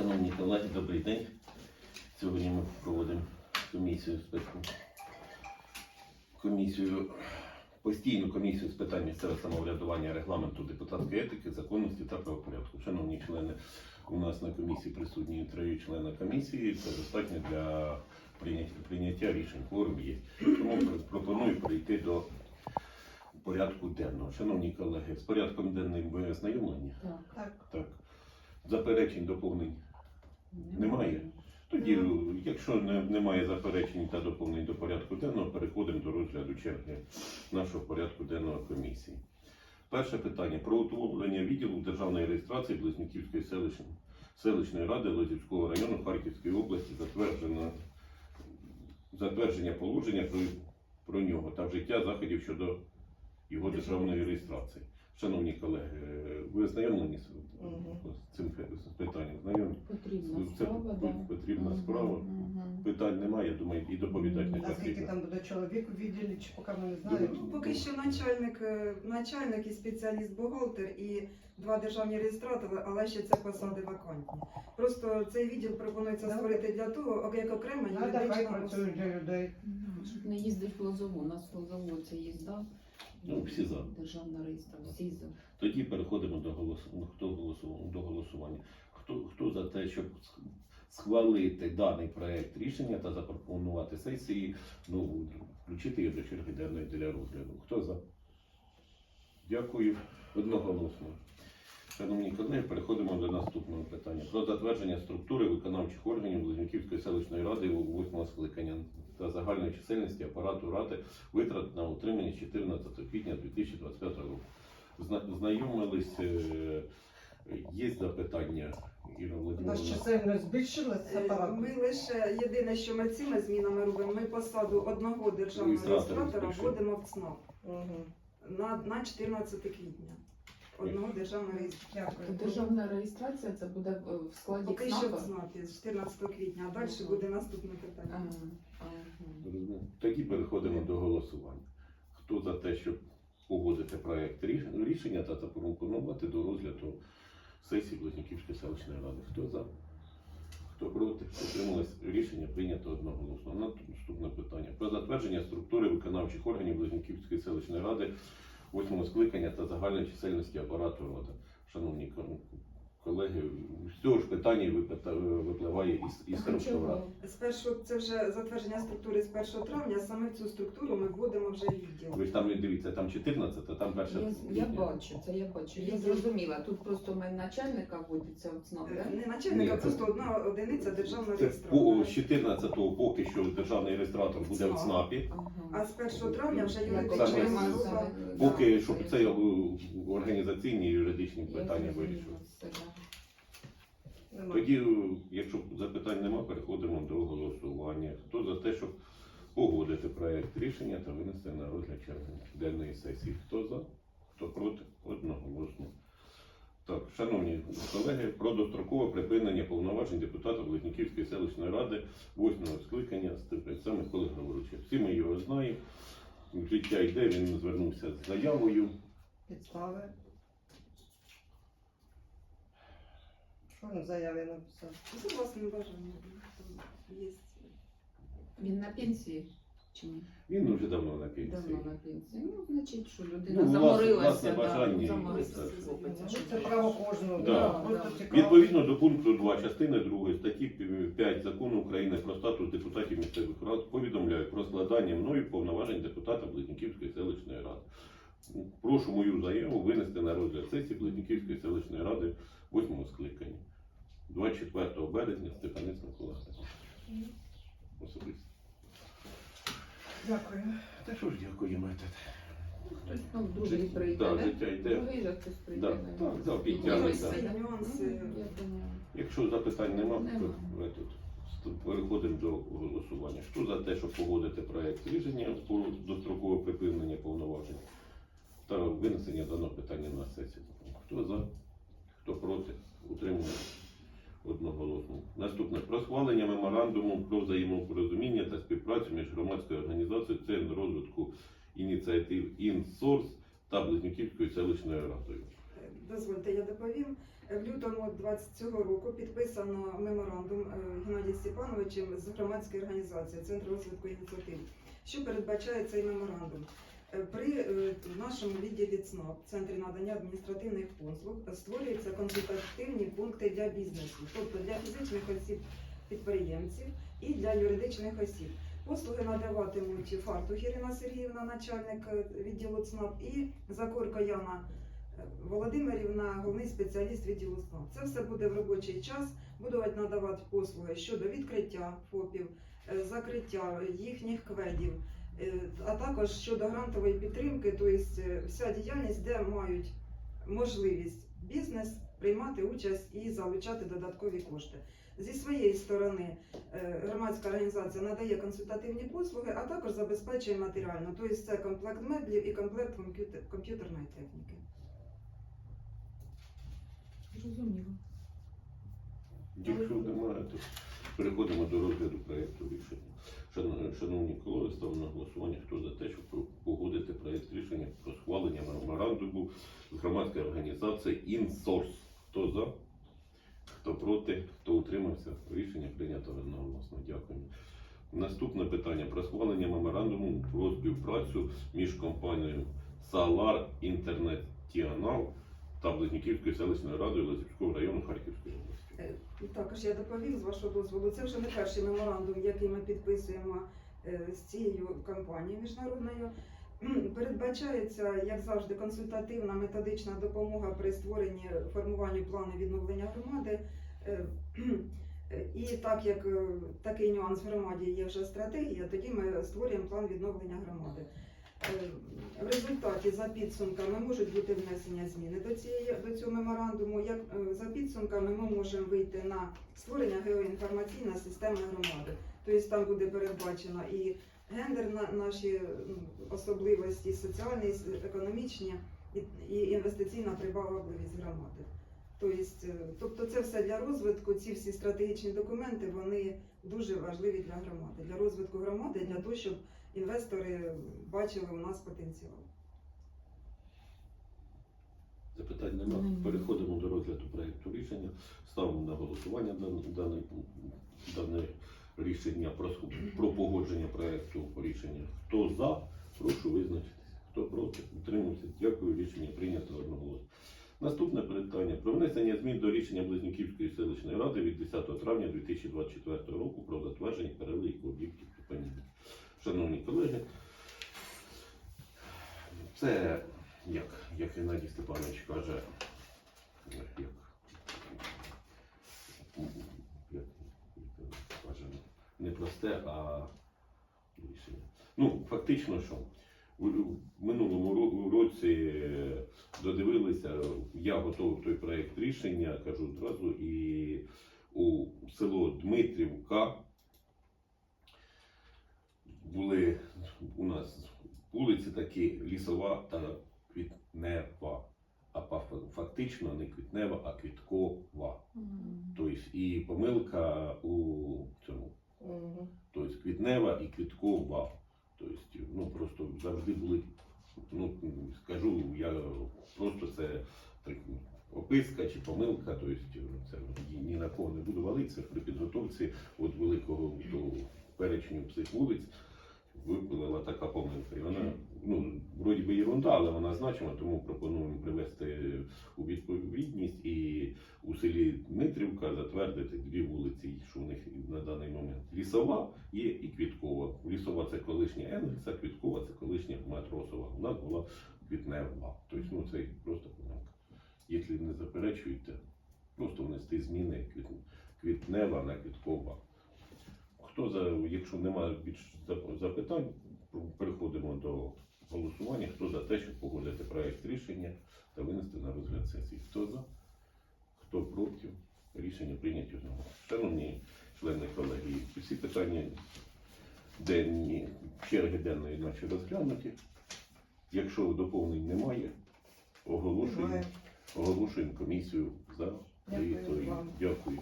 Шановні колеги, добрий день. Сьогодні ми проводимо комісію з питань комісію, постійну комісію з питань місцевого самоврядування, регламенту депутатської етики, законності та правопорядку. Шановні члени, у нас на комісії присутні три члени комісії. Це достатньо для прийняття, прийняття рішень. Кворум є. Тому пропоную прийти до порядку денного. Шановні колеги, з порядком денним ви ознайомлені? Так. Так. Так. Заперечень, доповнень Немає? Тоді, якщо немає заперечень та доповнень до порядку денного, переходимо до розгляду черги нашого порядку денного комісії. Перше питання про утворення відділу державної реєстрації Близнюківської селищної, селищної ради Лозівського району Харківської області затверджено затвердження положення про, про нього та вжиття заходів щодо його державної реєстрації. Шановні колеги, ви ознайомлені з, з цим питанням? Знайомі? Потрібна Це справа, да. потрібна справа. Питань немає, я думаю, і доповідати не А скільки потрібно. там буде чоловік у відділі, чи поки ми не знаємо? Ну, поки що начальник, е, начальник і спеціаліст-бухгалтер і два державні реєстратори, але ще це посади вакантні. Просто цей відділ пропонується створити для того, як окрема Надо, хай юридична працюють для людей. Щоб не їздить в Лозову. У нас в Лозову це їзда. Ну, всі за. Державна реєстрація. Всі за. Тоді переходимо до голосування. Хто голосував до голосування? Хто хто за те, щоб схвалити даний проект рішення та запропонувати сесії, ну включити його до черги денної для розгляду? Хто за? Дякую. Одноголосно. Шановні колеги, переходимо до наступного питання. Про затвердження структури виконавчих органів Близнюківської селищної ради восьмого скликання та загальної чисельності апарату ради витрат на утримання 14 квітня 2025 року. Зна- Знайомились, е, є запитання, У нас чисельно збільшилась Е, апарат. Ми лише єдине, що ми цими змінами робимо, ми посаду одного державного Реєстратора реєстратора вводимо в ЦНАП Угу. на, на 14 квітня. Одного державного реєстратора. Державна реєстрація це буде в в складі Поки що в ЦНАПі з 14 квітня, а далі буде наступне питання. ага. Тоді переходимо до голосування. Хто за те, щоб погодити проект рішення та запропонувати до розгляду сесії Близнюківської селищної ради? Хто за? Хто проти? Утрималось рішення прийнято одноголосно. Наступне питання. Про затвердження структури виконавчих органів Близнюківської селищної ради восьмого скликання та загальної чисельності апарату рота, Шановні колеги, з цього ж питання випливає із, із чого? З першого це вже затвердження структури з 1 травня. Саме в цю структуру ми вводимо вже відділ. Ви ж там не дивіться, там 14, а там перша. Я, я бачу, це я бачу. Я зрозуміла. Тут просто у мене начальника вводиться в ЦНАП, Е, да? Не начальника, Ні, це- просто одна одиниця державного Це реєстратора. з 14-го поки що державний реєстратор буде в ЦНАПі. Ага. А з 1 травня вже юридична окрема Поки щоб це організаційні і юридичні питання вирішили. Тоді, е, якщо запитань немає, переходимо до голосування. Хто за те, щоб погодити проект рішення та винести на розгляд денної сесії? Хто за? Хто проти? Одноголосно. Так, шановні колеги, про дострокове припинення повноважень депутата Близнюківської селищної ради восьмого скликання Степенця Миколи Григоровича. Всі ми його знаємо. Життя йде, він звернувся з заявою. Підстави. Що він в заяві написав? Це власне бажання. Є. Він на пенсії чи ні? Він вже давно на пенсії. Давно на пенсії. Ну, значить, що людина Ну, власне- заморилася. власне бажання, заморився, це- хлопець, Ну, Це право кожного. Да. Просто Да. цікаво. Відповідно до пункту 2 частини 2 статті 5 закону України про статус депутатів місцевих рад повідомляю про складання мною повноважень депутата Близнюківської селищної ради. Прошу мою заяву винести на розгляд сесії Близнюківської селищної ради 8 скликання. 24 березня Степанець Микола Особисто. Дякую. Та що ж дякуємо. Хтось ну, другий прийде, Так, да? життя йде. Другий же хтось прийде. Да, так, да, да. Нюанси. Якщо запитань немає, Нема. то ми тут переходимо до голосування. Хто за те, щоб погодити проект рішення про дострокове припинення повноважень та винесення даного питання на сесію? Хто за, хто проти, утримує одноголосно. Наступне про схвалення меморандуму про взаємопорозуміння та співпрацю між громадською організацією Центр розвитку ініціатив «Інсорс» та Близнюківською селищною радою. Дозвольте, я доповім. В лютому 27 року підписано меморандум е, Геннадієм Степановичем з громадської організації Центр розвитку ініціатив. Що передбачає цей меморандум? При е, нашому відділі ЦНАП, Центрі надання адміністративних послуг, створюються консультативні пункти для бізнесу, тобто для фізичних осіб підприємців і для юридичних осіб. Послуги надаватимуть Фартух Ірина Сергіївна, начальник е, відділу ЦНАП, і Закорко Яна е, Володимирівна, головний спеціаліст відділу ЦНАП. Це все буде в робочий час. Будуть надавати послуги щодо відкриття ФОПів, закриття їхніх кведів, а також щодо грантової підтримки, тобто е, вся діяльність, де мають можливість бізнес приймати участь і залучати додаткові кошти. Зі своєї сторони е, громадська організація надає консультативні послуги, а також забезпечує матеріально, тобто це комплект меблів і комплект комп'ютерної техніки. Зрозуміло. Якщо немає, то переходимо до розгляду проєкту рішення. Шан- Шановні колеги, ставлю на голосування, хто за те, щоб погодити проєкт рішення про схвалення меморандуму з громадської організації «Інсорс». Хто за? Хто проти? Хто утримався? Рішення прийнято одноголосно. Дякую. Наступне питання про схвалення меморандуму про співпрацю між компанією Салар Інтернетіанал та Близнюківською селищною радою Лозівського району Харківської області. Е, Також я доповім з вашого дозволу. Це вже не перший меморандум, який ми підписуємо е, з цією компанією міжнародною. Передбачається, як завжди, консультативна методична допомога при створенні формуванню плану відновлення громади. Е, І так як такий нюанс в громаді є вже стратегія, тоді ми створюємо план відновлення громади. Е, В результаті за підсумками можуть бути внесення зміни до цієї до цього меморандуму. Як е, за підсумками ми можемо вийти на створення геоінформаційної системи громади. Тобто там буде передбачено і гендерна наші ну, особливості, соціальні, с- економічні і, і інвестиційна привабливість громади. Тобто, е, тобто це все для розвитку. Ці всі стратегічні документи вони дуже важливі для громади, для розвитку громади, для того, щоб інвестори бачили у нас потенціал. Запитань немає. Переходимо до розгляду проєкту рішення. Ставимо на голосування дане, дане рішення про, про погодження проєкту рішення. Хто за, прошу визначитися. Хто проти, утримався. Дякую. Рішення прийнято одноголосно. Наступне питання про внесення змін до рішення Близнюківської селищної ради від 10 травня 2024 року про затвердження переліку об'єктів пам'ятки. Шановні колеги, це як, як Геннадій Степанович каже, як, як, як, не просте, а рішення. Ну, фактично, що у минулому році е, додивилися, я готував той проєкт рішення, кажу одразу, і у село Дмитрівка були у нас вулиці такі лісова та квітнева. А фактично не квітнева, а квіткова. Тобто і помилка у цьому. Тобто квітнева і квіткова. Тобто, ну просто завжди були, ну скажу, я просто це так, описка чи помилка, тобто це ні- на кого не буду валитися при підготовці от великого до перечню псих вулиць випилила така помилка. І вона, ну, вроді би ерунда, але вона значима, тому пропонуємо привести у відповідність і у селі Дмитрівка затвердити дві вулиці, що у них на даний момент лісова є і квіткова. Лісова це колишня Енгельса, квіткова це колишня Матросова. У нас була квітнева. Тобто, ну це просто помилка. Якщо не заперечуєте, просто внести зміни квіт- квітнева на квіткова. Хто за, якщо немає більш запитань, переходимо до голосування. Хто за те, щоб погодити проект рішення та винести на розгляд сесії? Хто за? Хто проти? Рішення прийняті одного. Шановні члени колегії, всі питання денні, черги денної наші розглянуті. Якщо доповнень немає, оголошуємо, оголошуємо комісію за Дякую Дякую.